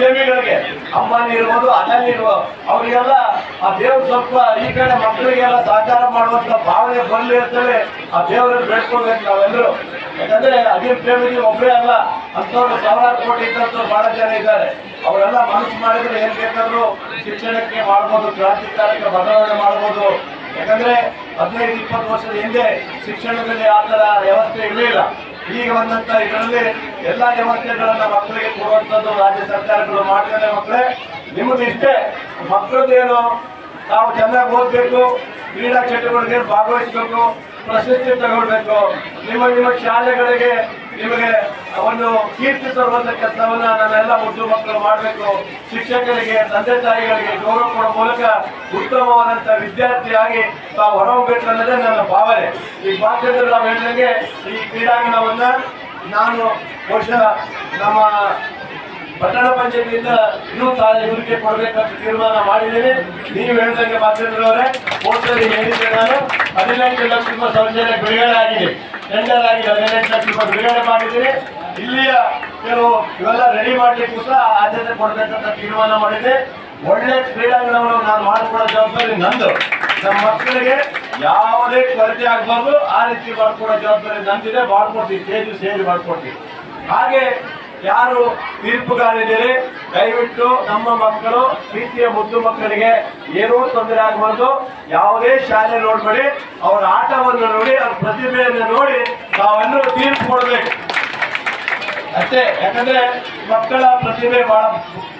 ಉದ್ಯಮಿಗಳಿಗೆ ಅಂಬಾನಿ ಇರ್ಬೋದು ಅದಾನಿ ಇರ್ಬೋದು, ಅವರಿಗೆಲ್ಲ ಆ ದೇವ್ರ ಸ್ವಲ್ಪ ಈ ಕಡೆ ಮಕ್ಕಳಿಗೆಲ್ಲ ಸಹಕಾರ ಮಾಡುವಂತ ಭಾವನೆ ಬರಲಿ ಅಂತೇಳಿ ಆ ದೇವರನ್ನು ಬೇಡ್ಕೊಳ್ಬೇಕು ನಾವೆಲ್ಲರೂ. ಯಾಕಂದ್ರೆ ಅದೇ ಪ್ರೇಮಿಗೆ ಒಬ್ಬರೇ ಅಲ್ಲ ಅಂತವ್ರು ಸಾವಿರಾರು ಕೋಟಿ ಇದ್ದಂಥವ್ರು ಬಹಳ ಜನ ಇದ್ದಾರೆ. ಅವರೆಲ್ಲ ಮನಸ್ಸು ಮಾಡಿದ್ರೆ ಏನ್ ಬೇಕಾದ್ರೂ ಶಿಕ್ಷಣಕ್ಕೆ ಮಾಡ್ಬೋದು, ಕ್ರಾಂತಿಕಾರಕ್ಕೆ ಬದಲಾವಣೆ ಮಾಡ್ಬೋದು. ಯಾಕಂದ್ರೆ ಹದಿನೈದು, ಇಪ್ಪತ್ತು ವರ್ಷದ ಹಿಂದೆ ಶಿಕ್ಷಣದಲ್ಲಿ ಆ ಥರ ವ್ಯವಸ್ಥೆ ಇರಲಿಲ್ಲ ಈಗ ಬಂದಂತ ಇದರಲ್ಲಿ ಎಲ್ಲಾ ವ್ಯವಸ್ಥೆಗಳನ್ನ ಮಕ್ಕಳಿಗೆ ಕೊಡುವಂತದ್ದು ರಾಜ್ಯ ಸರ್ಕಾರಗಳು ಮಾಡ್ತಾರೆ ಮಕ್ಕಳೇ. ನಿಮ್ಮದು ಇಷ್ಟೇ. ಮಕ್ಕಳದ್ದೇನು ನಾವು ಚೆನ್ನಾಗಿ ಓದಬೇಕು, ಕ್ರೀಡಾ ಚಟುವಟಿಕೆ ಭಾಗವಹಿಸಬೇಕು. ಪ್ರಶಸ್ತಿ ತಗೊಳ್ಬೇಕು. ನಿಮ್ಮ ನಿಮ್ಮ ಶಾಲೆಗಳಿಗೆ ನಿಮಗೆ ಒಂದು ಕೀರ್ತಿ ತರುವಂತ ಕೆಲಸವನ್ನ ನಾವೆಲ್ಲ ಮುದ್ದು ಮಕ್ಕಳು ಮಾಡಬೇಕು. ಶಿಕ್ಷಕರಿಗೆ, ತಂದೆ ತಾಯಿಗಳಿಗೆ ಗೌರವ ಕೊಡೋ ಮೂಲಕ ಉತ್ತಮವಾದಂತ ವಿದ್ಯಾರ್ಥಿಯಾಗಿ ತಾವು ಹೊರಹೋಗ್ಬೇಕು ಅನ್ನೋದೇ ನನ್ನ ಭಾವನೆ. ಈ ಭಾಗ್ಯದಲ್ಲಿ ನಾವು ಹೇಳಿದಂಗೆ ಈ ಕ್ರೀಡಾಂಗಣವನ್ನ ನಾನು ಬಹುಶಃ ನಮ್ಮ ಪಟ್ಟಣ ಪಂಚಾಯತಿಯಿಂದ ಇನ್ನೂ ಇವರಿಗೆ ಕೊಡಬೇಕಂತ ತೀರ್ಮಾನ ಮಾಡಿದ್ದೀನಿ ನೀವು ಹೇಳಿದಂಗೆ ಮಾತಾಡಿದ್ರವರೇ ಹೋದಲ್ಲಿ ಹೇಳಿದ್ದೆ ನಾನು. ಹದಿನೆಂಟು ಲಕ್ಷ ರೂಪಾಯಿ ಸೌಜನ್ಯ ಬಿಡುಗಡೆ ಆಗಿದೆ ಟೆಂಡರ್ ಆಗಿದೆ, ಹದಿನೆಂಟು ಲಕ್ಷ ರೂಪಾಯಿ ಬಿಡುಗಡೆ ಮಾಡಿದ್ದೀನಿ ಇಲ್ಲಿಯ ಕೆಲವು ಇವೆಲ್ಲ ರೆಡಿ ಮಾಡಲಿಕ್ಕೂ ಸಹ ಆದ್ಯತೆ ಕೊಡಬೇಕಂತ ತೀರ್ಮಾನ ಮಾಡಿದೆ ಒಳ್ಳೆ ಕ್ರೀಡಾಂಗಣವನ್ನು ನಾನು ಮಾಡಿಕೊಡೋ ಜವಾಬ್ದಾರಿ ನಂದು. ನಮ್ಮ ಮಕ್ಕಳಿಗೆ ಯಾವುದೇ ಕೊರತೆ ಆಗಬಾರ್ದು, ಆ ರೀತಿ ಮಾಡ್ಕೊಡೋ ಜವಾಬ್ದಾರಿ ನಂದಿದೆ. ಮಾಡ್ಕೊಡ್ತೀವಿ ಸ್ಟೇಜು ಸೇರಿ ಮಾಡ್ಕೊಡ್ತೀವಿ. ಹಾಗೆ ಯಾರು ತೀರ್ಪುಗಾರಿದ್ದೀರಿ ದಯವಿಟ್ಟು ನಮ್ಮ ಮಕ್ಕಳು, ಪ್ರೀತಿಯ ಮುದ್ದು ಮಕ್ಕಳಿಗೆ ಏನೂ ತೊಂದರೆ ಆಗಬಾರ್ದು. ಯಾವುದೇ ಶಾಲೆ ನೋಡ್ಬೇಡಿ, ಅವರ ಆಟವನ್ನು ನೋಡಿ, ಅವ್ರ ಪ್ರತಿಭೆಯನ್ನು ನೋಡಿ ನಾವೆಲ್ಲರೂ ತೀರ್ಪು ಕೊಡಬೇಕು. ಅಷ್ಟೇ, ಯಾಕಂದ್ರೆ ಮಕ್ಕಳ ಪ್ರತಿಭೆ ಬಹಳ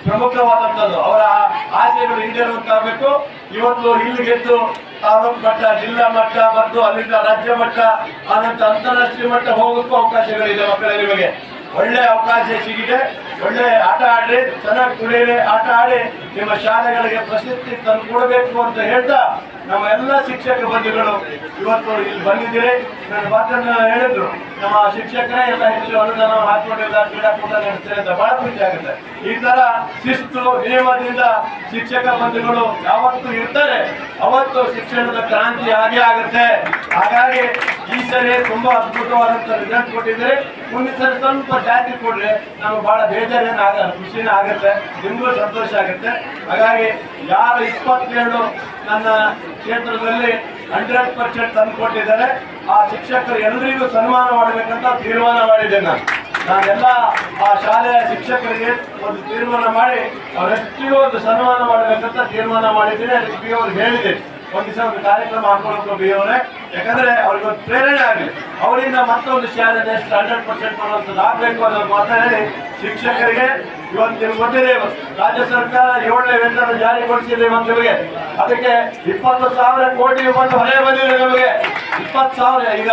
ಪ್ರಮುಖವಾದಂಥದ್ದು. ಅವರ ಆಸೆಗಳು ಈಡೇರುವಂತಾಗಬೇಕು ಇವತ್ತು ಇಲ್ಲಿ ಗೆದ್ದು ತಾಲೂಕು ಮಟ್ಟ, ಜಿಲ್ಲಾ ಮಟ್ಟ ಮತ್ತು ಅಲ್ಲಿಂದ ರಾಜ್ಯ ಮಟ್ಟ ಆದಂತ ಅಂತಾರಾಷ್ಟ್ರೀಯ ಮಟ್ಟ ಹೋಗೋಕ್ಕೂ ಅವಕಾಶಗಳಿದೆ ಮಕ್ಕಳ ನಿಮಗೆ. ಒಳ್ಳೆ ಅವಕಾಶ ಸಿಗಿದೆ. ಒಳ್ಳೆ ಆಟ ಆಡ್ರಿ. ಚೆನ್ನಾಗಿ ಕುಡಿಯಿರಿ ಆಟ ಆಡಿ ನಿಮ್ಮ ಶಾಲೆಗಳಿಗೆ ಪ್ರಶಸ್ತಿ ತಂದು ಕೊಡಬೇಕು ಅಂತ ಹೇಳ್ತಾ ನಮ್ಮ ಎಲ್ಲ ಶಿಕ್ಷಕ ಬಂಧುಗಳು ಇವತ್ತು ಇಲ್ಲಿ ಬಂದಿದ್ದೀರಿ. ನನ್ನ ಮಾತನ್ನ ಹೇಳಿದ್ರು. ನಮ್ಮ ಶಿಕ್ಷಕರೇ ಎಲ್ಲ ಹೆಚ್ಚು ಅನುದಾನ ಹಾಕೊಂಡಿಲ್ಲ ಕ್ರೀಡಾಕೂಟ ನಡೆಸ್ತಾರೆ ಅಂತ ಬಹಳ ಖುಷಿ ಆಗುತ್ತೆ. ಈ ತರ ಶಿಸ್ತು ನಿಯಮದಿಂದ ಶಿಕ್ಷಕ ಬಂಧುಗಳು ಯಾವತ್ತು ಇರ್ತಾರೆ. ಅವತ್ತು ಶಿಕ್ಷಣದ ಕ್ರಾಂತಿ ಆಗೇ ಆಗುತ್ತೆ. ಹಾಗಾಗಿ ಈ ಸರಿ ತುಂಬಾ ಅದ್ಭುತವಾದಂತ ರಿಸಲ್ಟ್ ಕೊಟ್ಟಿದ್ರೆ ಮುಂದಿನ ಸರಿ ಸ್ವಲ್ಪ ಜಾತಿ ಕೊಡ್ರಿ. ನಮ್ಗೆ ಬಹಳ ಬೇಜಾರೇನು ಆಗಲ್ಲ ಖುಷಿನೇ ಆಗುತ್ತೆ, ನಿಮಗೂ ಸಂತೋಷ ಆಗುತ್ತೆ. ಹಾಗಾಗಿ ಯಾರು ಇಪ್ಪತ್ತೇಳು ನನ್ನ ಕ್ಷೇತ್ರದಲ್ಲಿ ಹಂಡ್ರೆಡ್ ಪರ್ಸೆಂಟ್ ತಂದು ಕೊಟ್ಟಿದ್ದಾರೆ, ಆ ಶಿಕ್ಷಕರು ಎಲ್ರಿಗೂ ಸನ್ಮಾನ ಮಾಡಬೇಕಂತ ತೀರ್ಮಾನ ಮಾಡಿದ್ದೇನೆ ನಾನು. ನಾನೆಲ್ಲ ಆ ಶಾಲೆಯ ಶಿಕ್ಷಕರಿಗೆ ಒಂದು ತೀರ್ಮಾನ ಮಾಡಿ ಅವರೆಷ್ಟಿಗೂ ಒಂದು ಸನ್ಮಾನ ಮಾಡಬೇಕಂತ ತೀರ್ಮಾನ ಮಾಡಿದ್ದೀನಿ, ಅದಕ್ಕೆ ಹೇಳಿದ್ದೇನೆ ಹೇಳಿದ್ದೀನಿ ಒಂದು ದಿವಸ ಒಂದು ಕಾರ್ಯಕ್ರಮ ಹಾಕೊಳ್ಳೋಕೆ ಬಿ ಅವರೇ ಯಾಕಂದ್ರೆ ಅವ್ರಿಗೊಂದು ಪ್ರೇರಣೆ ಆಗಲಿ. ಅವರಿಂದ ಮತ್ತೊಂದು ಶಾಲೆ ಎಷ್ಟು ಹಂಡ್ರೆಡ್ ಪರ್ಸೆಂಟ್ ಮಾಡುವಂಥದ್ದು ಆಗಬೇಕು ಅನ್ನೋ ಮಾತ್ರ ಹೇಳಿ ಶಿಕ್ಷಕರಿಗೆ ಇವತ್ತು ನಿಮ್ಗೆ ಗೊತ್ತಿದೆ ರಾಜ್ಯ ಸರ್ಕಾರ ಏಳನೇ ವೇತನ ಜಾರಿಗೊಳಿಸಿದೆ ನಿಮಗೆ ಅದಕ್ಕೆ ಇಪ್ಪತ್ತು ಸಾವಿರ ಕೋಟಿ ಬಂದು ಹೊರೆ ಬಂದಿದೆ ನಮಗೆ. ಇಪ್ಪತ್ತು ಸಾವಿರ ಈಗ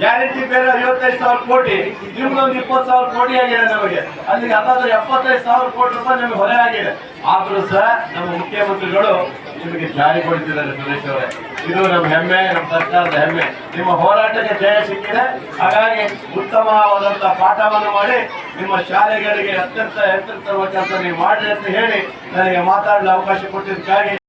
ಗ್ಯಾರಂಟಿ ಬೇರೆ ಐವತ್ತೈದು ಸಾವಿರ ಕೋಟಿ. ನಿಮ್ದೊಂದು ಇಪ್ಪತ್ತು ಸಾವಿರ ಕೋಟಿ ಆಗಿದೆ ನಮಗೆ. ಅಲ್ಲಿಗೆ ಹತ್ತಾದ್ರೆ ಎಪ್ಪತ್ತೈದು ಸಾವಿರ ಕೋಟಿ ರೂಪಾಯಿ ನಿಮಗೆ ಹೊರೆ ಆಗಿದೆ. ಆದ್ರೂ ಸಹ ನಮ್ಮ ಮುಖ್ಯಮಂತ್ರಿಗಳು ನಿಮಗೆ ಜಾರಿಗೊಳಿಸಿದ್ದಾರೆ ಸುರೇಶ್ ಅವರೇ. ಇದು ನಮ್ಮ ಹೆಮ್ಮೆ, ನಮ್ಮ ಸರ್ಕಾರದ ಹೆಮ್ಮೆ. ನಿಮ್ಮ ಹೋರಾಟಕ್ಕೆ ಜಯ ಸಿಕ್ಕಿದೆ. ಹಾಗಾಗಿ ಉತ್ತಮವಾದಂಥ ಪಾಠವನ್ನು ಮಾಡಿ ನಿಮ್ಮ ಶಾಲೆಗಳಿಗೆ ಅತ್ಯಂತ ಎತ್ತರ ತರುವ ಕೆಲಸ ನೀವು ಮಾಡಿ ಅಂತ ಹೇಳಿ ನನಗೆ ಮಾತಾಡಲು ಅವಕಾಶ ಕೊಟ್ಟಿದ್ದಕ್ಕಾಗಿ